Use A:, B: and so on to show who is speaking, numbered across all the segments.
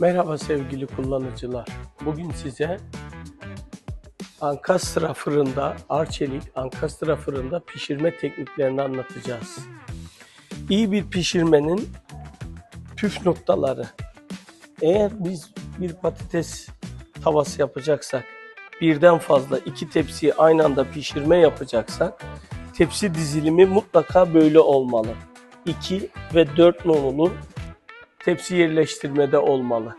A: Merhaba sevgili kullanıcılar. Bugün size Ankastra fırında, Arçelik Ankastra fırında pişirme tekniklerini anlatacağız. İyi bir pişirmenin püf noktaları. Eğer biz bir patates tavası yapacaksak, birden fazla iki tepsiyi aynı anda pişirme yapacaksak, tepsi dizilimi mutlaka böyle olmalı. 2 ve 4 nolulu tepsi yerleştirmede olmalı.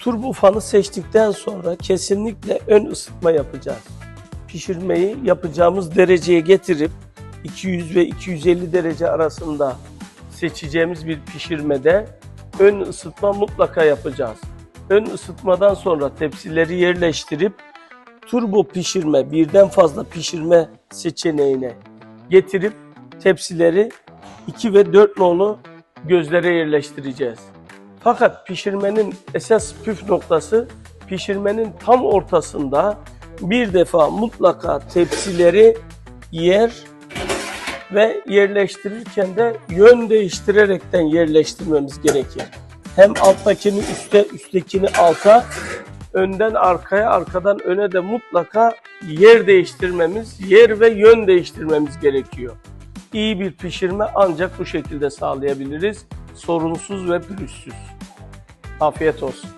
A: Turbo fanı seçtikten sonra kesinlikle ön ısıtma yapacağız. Pişirmeyi yapacağımız dereceye getirip 200 ve 250 derece arasında seçeceğimiz bir pişirmede ön ısıtma mutlaka yapacağız. Ön ısıtmadan sonra tepsileri yerleştirip turbo pişirme, birden fazla pişirme seçeneğine getirip tepsileri 2 ve 4 nolu gözlere yerleştireceğiz. Fakat pişirmenin esas püf noktası pişirmenin tam ortasında bir defa mutlaka tepsileri yer ve yerleştirirken de yön değiştirerekten yerleştirmemiz gerekir. Hem alttakini üste, üsttekini alta, önden arkaya, arkadan öne de mutlaka yer değiştirmemiz, yer ve yön değiştirmemiz gerekiyor. İyi bir pişirme ancak bu şekilde sağlayabiliriz. Sorunsuz ve pürüzsüz. Afiyet olsun.